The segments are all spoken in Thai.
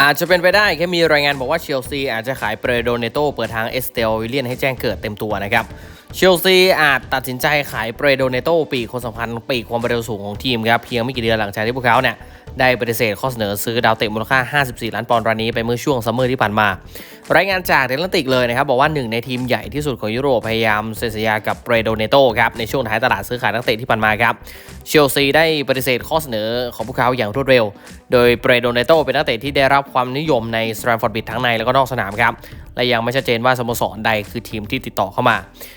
อาจจะเป็นไปได้แค่มีรายงานบอกว่าเชลซีอาจจะขายเปรโดเนโตเปิดทางเอสเตลวิลเลียนให้แจ้งเกิดเต็มตัวนะครับเชลซีอาจตัดสินใจขายเปรโดเนโตปีกคนสำคัญปีกความเร็วสูงของทีมครับเพียงไม่กี่เดือนหลังจากที่พวกเขาเนี่ยได้ปฏิเสธข้อเสนอซื้อดาวเตะมูลค่า 54 ล้านปอนด์รายนี้ไปเมื่อช่วงซัมเมอร์ที่ผ่านมา รายงานจากเดลันติกเลยนะครับ บอกว่าหนึ่งในทีมใหญ่ที่สุดของยุโรปพยายามเซ็นสัญญากับเปรโดเนโตครับ ในช่วงท้ายตลาดซื้อขายนักเตะที่ผ่านมาครับ เชลซีได้ปฏิเสธข้อเสนอของพวกเขาอย่างรวดเร็ว โดยเปรโดเนโตเป็นนักเตะที่ได้รับความนิยมในสแตนฟอร์ดบิดทั้งในและก็นอกสนามครับ และยังไม่ชัดเจนว่าสโมสรใดคือทีมที่ติดต่อเข้ามา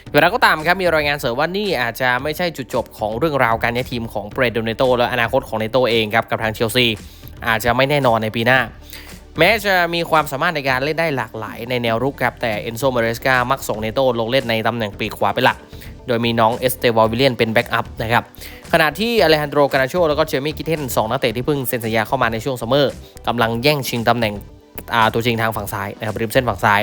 อย่างไรก็ตามครับมีรายงานเสริมว่านี่อาจจะไม่ใช่จุดจบของเรื่องราวการย้ายทีมของเปรโดเนโตและอนาคตของเนโตเองครับกับทางเชลซีอาจจะไม่แน่นอนในปีหน้า แม้จะมีความสามารถในการเล่นได้หลากหลายในแนวรุกครับแต่เอนโซมาเรสกามักส่งเนโตลงเล่นในตำแหน่งปีกขวาเป็นหลัก โดยมีน้องเอสเตวาวิเลียนเป็นแบ็กอัพนะครับขณะที่อเลฮันโดรกานาโชแล้วก็เจมี่กิเทนสองนักเตะที่เพิ่งเซ็นสัญญาเข้ามาในช่วงซัมเมอร์กำลังแย่งชิงตำแหน่งตัวจริงทางฝั่งซ้ายนะครับริมเส้นฝั่งซ้าย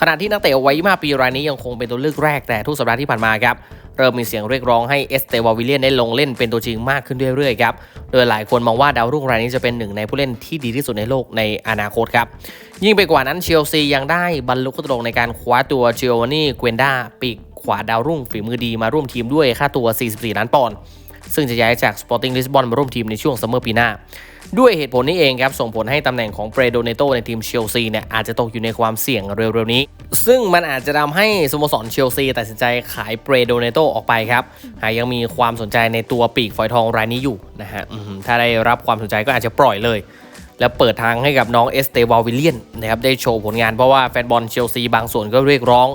ขณะที่นักเตะวัย25ปีรายนี้ยังคงเป็นตัวเลือกแรกแต่ทุกสัปดาห์ที่ผ่านมาครับ เริ่มมีเสียงเรียกร้องให้เอสเตวาวิเลียนได้ลงเล่นเป็นตัวจริงมากขึ้นเรื่อยๆครับ โดยหลายคนมองว่าดาวรุ่งรายนี้จะเป็นหนึ่งในผู้เล่นที่ดีที่สุดในโลกในอนาคตครับ ยิ่งไปกว่านั้นเชลซียังได้บรรลุข้อตกลงในการคว้าตัวเจโอวานี่เกวนดาปีกขวาดาวรุ่งฝีมือดีมาร่วมทีมด้วยค่าตัว 44 ล้านปอนด์ซึ่งจะย้ายจาก Sporting Lisbon มาร่วมทีมในช่วงซัมเมอร์ปีหน้า ด้วยเหตุผลนี้เองครับส่งผลให้ตำแหน่งของเปรโดเนโตในทีมเชลซีเนี่ยอาจจะตกอยู่ในความเสี่ยงเร็วๆนี้ ซึ่งมันอาจจะทำให้สโมสรเชลซีตัดสินใจขายเปรโดเนโตออกไปครับหากยังมีความสนใจในตัวปีกฝอยทองรายนี้อยู่นะฮะถ้าได้รับความสนใจก็อาจจะปล่อยเลยแล้วเปิดทางให้กับน้องเอสเตวาวิลเลียนนะครับได้โชว์ผลงานเพราะว่าแฟนบอลเชลซีบางส่วนก็เรียกร้อง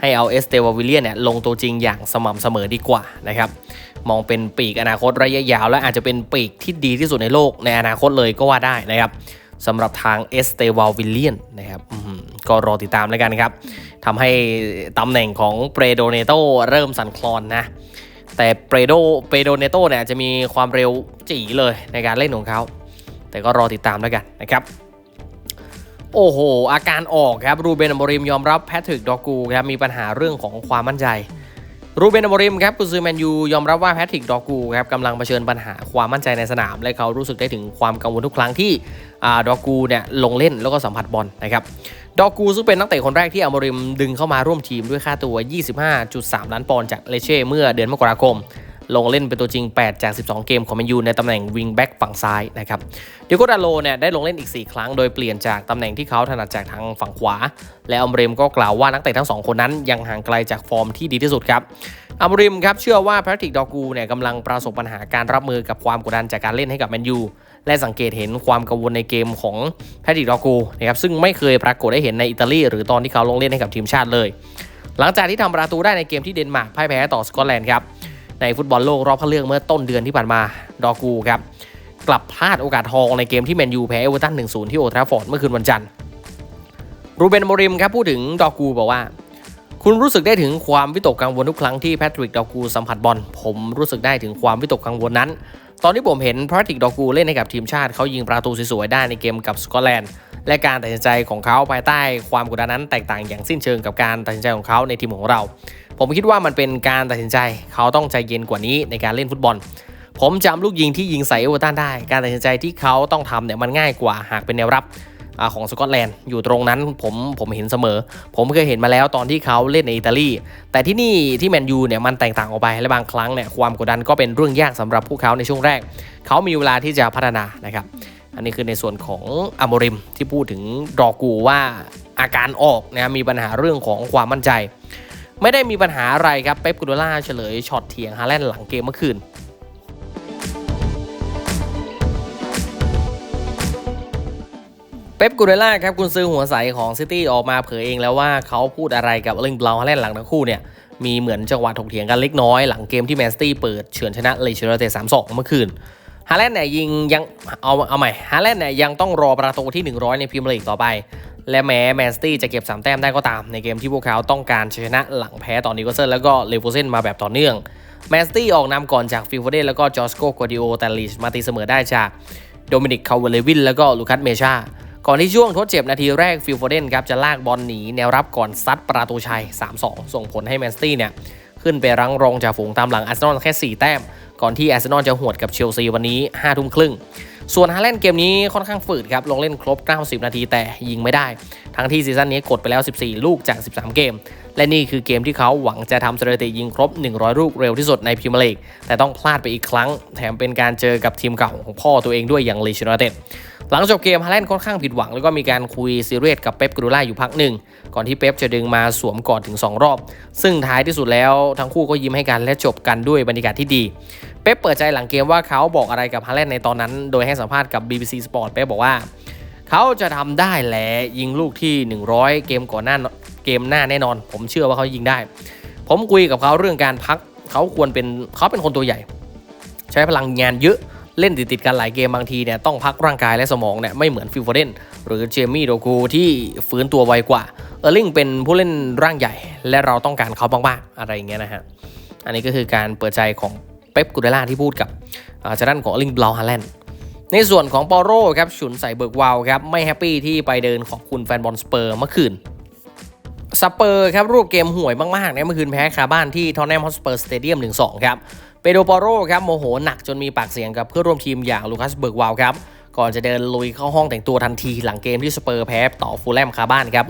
ให้เอาเอสเตวาวิลเลียนเนี่ยลงตัวจริงอย่างสม่ำเสมอดีกว่านะครับ มองเป็นปีกอนาคตระยะยาว และอาจจะเป็นปีกที่ดีที่สุดในโลกในอนาคตเลยก็ว่าได้นะครับสำหรับทางเอสเตวาวิลเลียนนะครับก็รอติดตามแล้วกันครับทำให้ตำแหน่งของเปรโดเนโตเริ่มสั่นคลอนนะแต่เปรโดเปรโดเนโตเนี่ยจะมีความเร็วจี๋เลยในการเล่นของเขา แต่ก็รอติดตามแล้วกันนะครับโอ้โห อาการออกครับ รูเบนอมริมยอมรับแพทริกดอกูครับ มีปัญหาเรื่องของความมั่นใจ รูเบนอมริมครับกุซือแมนยูยอมรับว่าแพทริกดอกูครับกำลังเผชิญปัญหาความมั่นใจในสนาม และเขารู้สึกได้ถึงความกังวลทุกครั้งที่ดอกูเนี่ยลงเล่นแล้วก็สัมผัสบอลนะครับดอกูซึ่งเป็นนักเตะคนแรกที่อมริมดึงเข้ามาร่วมทีมด้วยค่าตัว 25.3 ล้านปอนด์จากเลเช่เมื่อเดือนมกราคม ลงเล่นเป็นตัวจริง 8 จาก 12 เกมของแมนยูในตำแหน่งวิงแบ็กฝั่งซ้ายนะครับเดียโกดาโลเนี่ยได้ลงเล่นอีก 4 ครั้งโดยเปลี่ยนจากตำแหน่งที่เขาถนัดจากทางฝั่งขวา และอัมเรมก็กล่าวว่านักเตะทั้ง2คนนั้นยังห่างไกลจากฟอร์มที่ดีที่สุดครับอัมริมครับเชื่อว่าแพทริกดอกูเนี่ยกำลังประสบปัญหาการรับมือกับความกดดันจากการเล่นให้กับแมนยูและสังเกตเห็นความกังวลในเกมของแพทริกดอกูนะครับซึ่งไม่เคยปรากฏได้เห็นในอิตาลีหรือตอนที่เขาลงเล่นให้กับทีมชาติเลย หลังจากที่ทำประตูได้ในเกมที่เดนมาร์กพ่ายแพ้ต่อสกอตแลนด์ครับ ในฟุตบอลโลกรอบคัดเลือกเมื่อต้นเดือนที่ผ่านมาดอกูครับกลับพลาดโอกาสทองในเกมที่แมนยูแพ้เอเวอร์ตัน 1-0 ที่โอทราฟอร์ดเมื่อคืนวันจันทร์รูเบนโมริมครับพูดถึงดอกูบอกว่า คุณรู้สึกได้ถึงความวิตกกังวลทุกครั้งที่แพทริกดอกูสัมผัสบอลผมรู้สึกได้ถึงความวิตกกังวลนั้น ตอนที่ผมเห็นพระติกดอกูเล่นให้กับทีมชาติเขายิงประตูสวยๆได้ในเกมกับสกอตแลนด์และการตัดสินใจของเขาภายใต้ความกดดันนั้นแตกต่างอย่างสิ้นเชิงกับการตัดสินใจของเขาในทีมของเรา ผมคิดว่ามันเป็นการตัดสินใจเขาต้องใจเย็นกว่านี้ในการเล่นฟุตบอล ผมจำลูกยิงที่ยิงใส่เอเวอร์ตันได้ การตัดสินใจที่เขาต้องทำเนี่ยมันง่ายกว่าหากเป็นแนวรับ ของสกอตแลนด์อยู่ตรงนั้นผมผมเห็นเสมอ ผมเคยเห็นมาแล้วตอนที่เขาเล่นในอิตาลี แต่ที่นี่ที่แมนยูเนี่ยมันแตกต่างออกไปและบางครั้งเนี่ยความกดดันก็เป็นเรื่องยากสำหรับพวกเขาในช่วงแรก เขามีเวลาที่จะพัฒนานะครับอันนี้คือในส่วนของอโมริมที่พูดถึงดอกูว่าอาการออกนะมีปัญหาเรื่องของความมั่นใจ ไม่ได้มีปัญหาอะไรครับเป๊ปกูโดล่าเฉลยช็อตเถียงฮาแลนด์หลังเกมเมื่อคืน ป๊ปกูเดล่าครับคุณซื้อหัวใสของซิตี้ออกมาเผยเองแล้วว่าเขาพูดอะไรกับลิงบลาฮาแลนหลังทั้งคู่เนี่ย มีเหมือนจังหวะถกเถียงกันเล็กน้อยหลังเกมที่แมนสตี้เปิดเฉือนชนะเลเชอร์เตสามสองเมื่อคืนฮาแลนด์เนี่ยยิงยังเอาเอาใหม่ฮาแลนด์เนี่ยยังต้องรอประตูที่ 100 ในพรีเมียร์ลีกต่อไป และแม้แมนสตี้จะเก็บ 3 แต้มได้ก็ตาม ในเกมที่พวกเขาต้องการชนะหลังแพ้ต่อนิโคลเซนแล้วก็เลโฟเซนมาแบบต่อเนื่องแมนสตี้ออกนำก่อนจากฟิลโฟเดนแล้วก็จอสโกกัวดิโอแต่ลีชมาตีเสมอได้จากโดมินิกคาเวเลวินแล้วก็ลูคัสเมชา ก่อนที่ช่วงทดเจ็บนาทีแรกฟิลโฟเดนครับจะลากบอลหนีแนวรับก่อนซัดประตูชัย 3-2 ส่งผลให้แมนสตี้เนี่ยขึ้นไปรั้งรองจากฝูงตามหลังอาร์เซนอลแค่ 4 แต้ม ก่อนที่อาร์เซนอลจะหวดกับเชลซีวันนี้5ทุ่มครึ่ง ส่วนฮาแลนด์เกมนี้ค่อนข้างฝืดครับลงเล่นครบ 90 นาทีแต่ยิงไม่ได้ ทั้งที่ซีซั่นนี้กดไปแล้ว 14 ลูกจาก 13 เกม และนี่คือเกมที่เขาหวังจะทำสถิติยิงครบ 100 ลูกเร็วที่สุดในพรีเมียร์ลีกแต่ต้องพลาดไปอีกครั้ง แถมเป็นการเจอกับทีมเก่าของพ่อตัวเองด้วยอย่างลีชยูไนเต็ดหลังจบเกมฮาแลนด์ค่อนข้างผิดหวัง แล้วก็มีการคุยซีเรียสกับเป๊ปกรูล่าอยู่พักหนึ่ง ก่อนที่เป๊ปจะดึงมาสวมกอดถึง 2 รอบ ซึ่งท้ายที่สุดแล้วทั้งคู่ก็ยิ้มให้กันและจบกันด้วยบรรยากาศที่ดี เป๊ปเปิดใจหลังเกมว่าเขาบอกอะไรกับฮาแลนด์ในตอนนั้น โดยให้สัมภาษณ์กับ BBC Sport เป๊ปบอกว่า เขาจะทำได้แหละยิงลูกที่ 100 เกมก่อนหน้า เกมหน้าแน่นอน ผมเชื่อว่าเขายิงได้ ผมคุยกับเขาเรื่องการพักเขาควรเป็นเขาเป็นคนตัวใหญ่ ใช้พลังงานเยอะเล่นติดๆกันหลายเกมบางทีเนี่ยต้องพักร่างกายและสมองเนี่ยไม่เหมือนฟิลโฟเดนหรือเจมี่โดกูที่ฟื้นตัวไวกว่าเออร์ลิงเป็นผู้เล่นร่างใหญ่ และเราต้องการเขามากๆอะไรอย่างเงี้ยนะฮะอันนี้ก็คือการเปิดใจของเป๊ปกูเดล่าที่พูดกับอาจารย์ของเออร์ลิงบลาวฮาแลนด์ในส่วนของปอโรครับฉุนใส่เบิร์กวาวครับไม่แฮปปี้ที่ไปเดินขอบคุณแฟนบอลสเปอร์เมื่อคืน สเปอร์ครับรูปเกมห่วยมากๆในเมื่อคืนแพ้คาบ้านที่ทอนแนมฮอสเปอร์สเตเดียม1-2 ครับเปโดปอโรครับโมโหหนักจนมีปากเสียงกับเพื่อร่วมทีมอย่างลูคัสเบิร์กวาวครับก่อนจะเดินลุยเข้าห้องแต่งตัวทันทีหลังเกมที่สเปอร์แพ้ต่อฟูลแลมคาบ้านครับ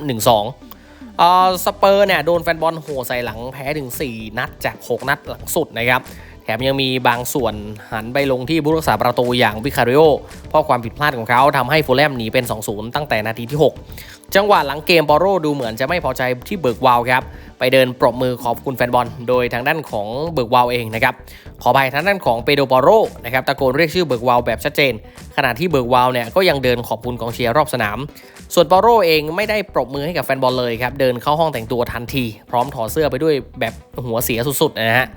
1-2เอ่อสเปอร์เนี่ยโดนแฟนบอลโหใส่หลังแพ้ถึง 4 นัดจาก 6 นัดหลังสุดนะครับ แถมยังมีบางส่วนหันไปลงที่ผู้รักษาประตูอย่างวิคาริโอเพราะความผิดพลาดของเขาทำให้ฟูลแลมหนีเป็น 2-0 ตั้งแต่นาทีที่ 6 จังหวะหลังเกมปอโรดูเหมือนจะไม่พอใจที่เบิร์กวาวครับไปเดินปรบมือขอบคุณแฟนบอล โดยทางด้านของเบิร์กวาวเองนะครับขอไปทางด้านของเปโดปอโรนะครับตะโกนเรียกชื่อเบิร์กวาวแบบชัดเจน ขณะที่เบิร์กวาวเนี่ยก็ยังเดินขอบคุณกองเชียร์รอบสนาม ส่วนปอโรเองไม่ได้ปรบมือให้กับแฟนบอลเลยครับเดินเข้าห้องแต่งตัวทันที พร้อมถอดเสื้อไปด้วยแบบหัวเสียสุดๆนะฮะ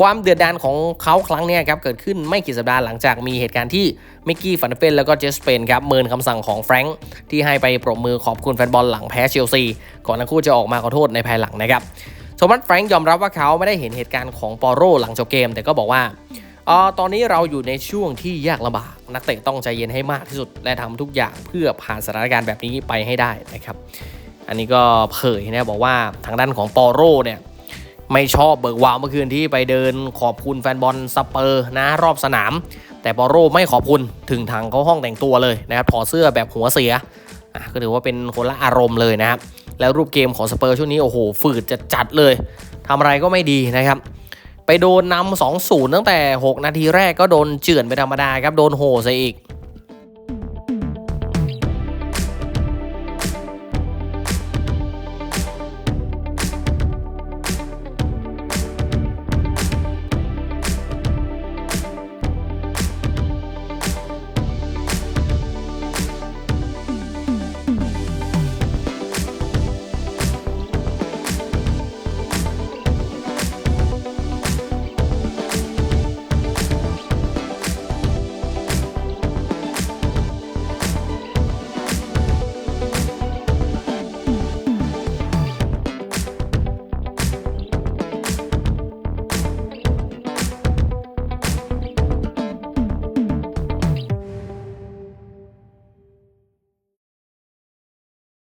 ความเดือดดานของเขาครั้งนี้ครับเกิดขึ้นไม่กี่สัปดาห์หลังจากมีเหตุการณ์ที่มิกกี้ฟันเฟนแล้วก็เจสเปนครับเมินคำสั่งของแฟรงค์ที่ให้ไปปรบมือขอบคุณแฟนบอลหลังแพ้เชลซีก่อนทั้งคู่จะออกมาขอโทษในภายหลังนะครับโทมัสแฟรงค์ยอมรับว่าเขาไม่ได้เห็นเหตุการณ์ของปอโรหลังจบเกม แต่ก็บอกว่าออตอนนี้เราอยู่ในช่วงที่ยากลำบาก นักเตะต้องใจเย็นให้มากที่สุด และทำทุกอย่างเพื่อผ่านสถานการณ์แบบนี้ไปให้ได้นะครับ อันนี้ก็เผยนะบอกว่าทางด้านของปอโรเนี่ย ไม่ชอบเบิกวาวเมื่อคืนที่ไปเดินขอบคุณแฟนบอลสเปอร์นะรอบสนาม แต่ปอโรไม่ขอบคุณถึงทางเขาห้องแต่งตัวเลยนะครับถอดเสื้อแบบหัวเสียอะก็ถือว่าเป็นคนละอารมณ์เลยนะครับ แล้วรูปเกมของสเปอร์ช่วงนี้โอ้โหฝืดจะจัดเลยทำอะไรก็ไม่ดีนะครับ ไปโดนนำ2-0ตั้งแต่ 6 นาทีแรกก็โดนเจือนไปธรรมดาครับ โดนโหใส่อีก